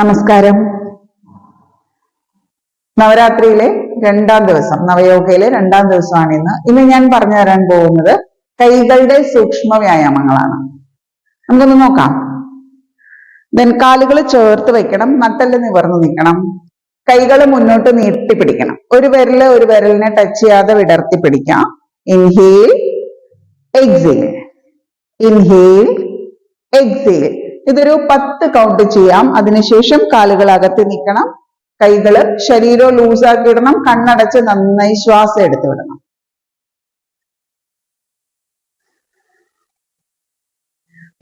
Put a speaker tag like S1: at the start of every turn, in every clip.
S1: നമസ്കാരം. നവരാത്രിയിലെ രണ്ടാം ദിവസം നവയോഗയിലെ രണ്ടാം ദിവസമാണ് ഇന്ന്. ഇന്ന് ഞാൻ പറഞ്ഞു തരാൻ പോകുന്നത് കൈകളുടെ സൂക്ഷ്മ വ്യായാമങ്ങളാണ്. നമുക്കൊന്ന് നോക്കാം. ദെൻ കാലുകൾ ചേർത്ത് വെക്കണം നട്ടൽ നിവർന്നു നിൽക്കണം. കൈകൾ മുന്നോട്ട് നീട്ടി പിടിക്കണം. ഒരു വിരൽ ഒരു വിരലിനെ ടച്ച് ചെയ്യാതെ വിടർത്തി പിടിക്കാം. ഇൻഹീൽ എക്സിൽ ഇൻഹീൽ എക്സേൽ ഇതൊരു പത്ത് കൗണ്ട് ചെയ്യാം. അതിനുശേഷം കാലുകൾ അകത്ത് നിൽക്കണം. കൈകൾ ശരീരം ലൂസാക്കി ഇടണം. കണ്ണടച്ച് നന്നായി ശ്വാസം എടുത്തു വിടണം.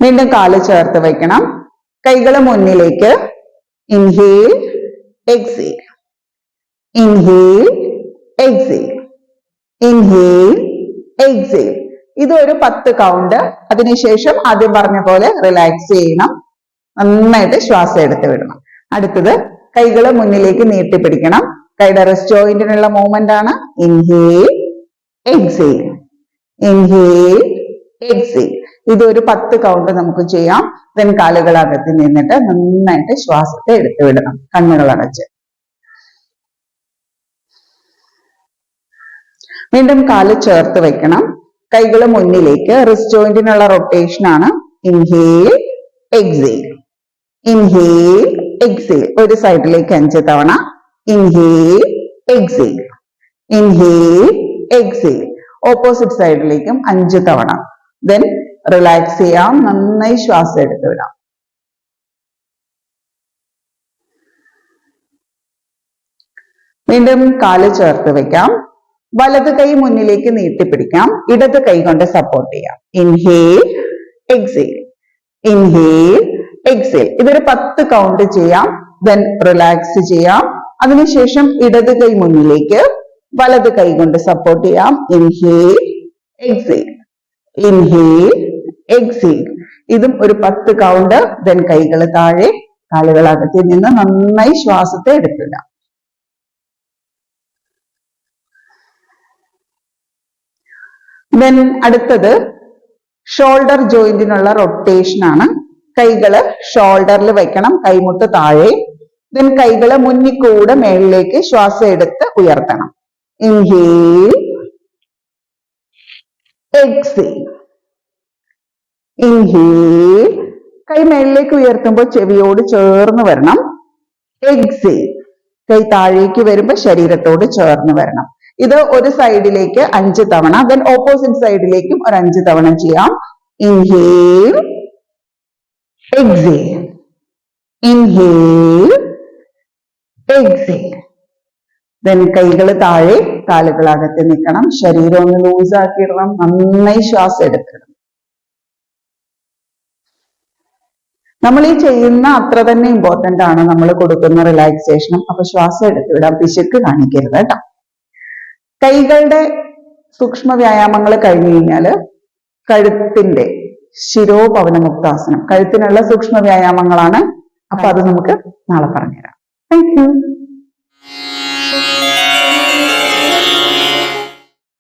S1: വീണ്ടും കാൽ ചേർത്ത് വെക്കണം കൈകൾ മുന്നിലേക്ക്. Inhale exhale inhale exhale inhale exhale ഇത് ഒരു പത്ത് കൗണ്ട് അതിനുശേഷം ആദ്യം പറഞ്ഞ പോലെ റിലാക്സ് ചെയ്യണം. നന്നായിട്ട് ശ്വാസം എടുത്ത് വിടണം. അടുത്തത് കൈകൾ മുന്നിലേക്ക് നീട്ടി നീട്ടിപ്പിടിക്കണം. കൈയുടെ റെസ്റ്റ് ജോയിന്റിനുള്ള മൂവ്മെന്റ് ആണ്. ഇൻഹേൽ എക്സേ ഇൻഹേൽ ഇത് ഒരു പത്ത് കൗണ്ട് നമുക്ക് ചെയ്യാം. ദെൻ കാലുകൾ അകത്ത് നിന്നിട്ട് നന്നായിട്ട് ശ്വാസത്തെ എടുത്തു വിടണം. കണ്ണുകൾ അടച്ച്. വീണ്ടും കാൽ ചേർത്ത് വെക്കണം. കൈകൾ മുന്നിലേക്ക് റിസ്റ്റ് ജോയിന്റിനുള്ള റൊട്ടേഷൻ ആണ്. ഇൻഹേൽ എക്സേൽ ഇൻഹേൽ എക്സേൽ ഒരു സൈഡിലേക്ക് അഞ്ച് തവണ. Inhale exhale inhale exhale opposite സൈഡിലേക്കും അഞ്ച് തവണ. ദെൻ റിലാക്സ് ചെയ്യാം. നന്നായി ശ്വാസം എടുത്തു വിടാം. വീണ്ടും കാൽ ചേർത്ത് വെക്കാം. വലത് കൈ മുന്നിലേക്ക് നീട്ടിപ്പിടിക്കാം. ഇടത് കൈ കൊണ്ട് സപ്പോർട്ട് ചെയ്യാം. ഇൻഹേൽ എക്സേൽ ഇൻഹേൽ എക്സേൽ ഇതൊരു പത്ത് കൗണ്ട് ചെയ്യാം. ദെൻ റിലാക്സ് ചെയ്യാം. അതിനുശേഷം ഇടത് കൈ മുന്നിലേക്ക് വലത് കൈ കൊണ്ട് സപ്പോർട്ട് ചെയ്യാം. ഇൻഹേൽ എക്സേൽ ഇൻഹേൽ എക്സേൽ ഇതും ഒരു പത്ത് കൗണ്ട് ദെൻ കൈകൾ താഴെ കാലുകൾ അകത്തിൽ നിന്ന് നന്നായി ശ്വാസത്തെ എടുത്തിടാം ദെൻ അടുത്തത് ഷോൾഡർ ജോയിന്റിനുള്ള റൊട്ടേഷൻ ആണ്. കൈകൾ ഷോൾഡറിൽ വെക്കണം കൈമുട്ട് താഴെ. ദെൻ കൈകൾ മുന്നിക്കൂടെ മേളിലേക്ക് ശ്വാസം എടുത്ത് ഉയർത്തണം. ഇൻഹേൽ എക്സേൽ ഇൻഹേൽ കൈ മേളിലേക്ക് ഉയർത്തുമ്പോൾ ചെവിയോട് ചേർന്ന് വരണം. എക്സേൽ കൈ താഴേക്ക് വരുമ്പോൾ ശരീരത്തോട് ചേർന്ന് വരണം. ഇത് ഒരു സൈഡിലേക്ക് അഞ്ച് തവണ ദെൻ ഓപ്പോസിറ്റ് സൈഡിലേക്കും ഒരു അഞ്ച് തവണ ചെയ്യാം. Inhale exhale inhale exhale then കൈകൾ താഴെ കാലുകൾ അകത്ത് നിൽക്കണം. ശരീരം ഒന്ന് ലൂസ് ആക്കിയിടണം. നന്നായി ശ്വാസം എടുക്കണം. നമ്മൾ ഈ ചെയ്യുന്ന അത്ര തന്നെ ഇമ്പോർട്ടന്റ് ആണ് നമ്മൾ കൊടുക്കുന്ന റിലാക്സേഷനും അപ്പൊ ശ്വാസം എടുത്തുവിടാം പിശുക്ക് കാണിക്കരുത് കേട്ടോ. കൈകളുടെ സൂക്ഷ്മ വ്യായാമങ്ങൾ കഴിഞ്ഞു കഴിഞ്ഞാൽ കഴുത്തിന്റെ ശിരോപവനമുക്താസനം കഴുത്തിനുള്ള സൂക്ഷ്മ വ്യായാമങ്ങളാണ്. അപ്പൊ അത് നമുക്ക് നാളെ പറഞ്ഞുതരാം. Thank you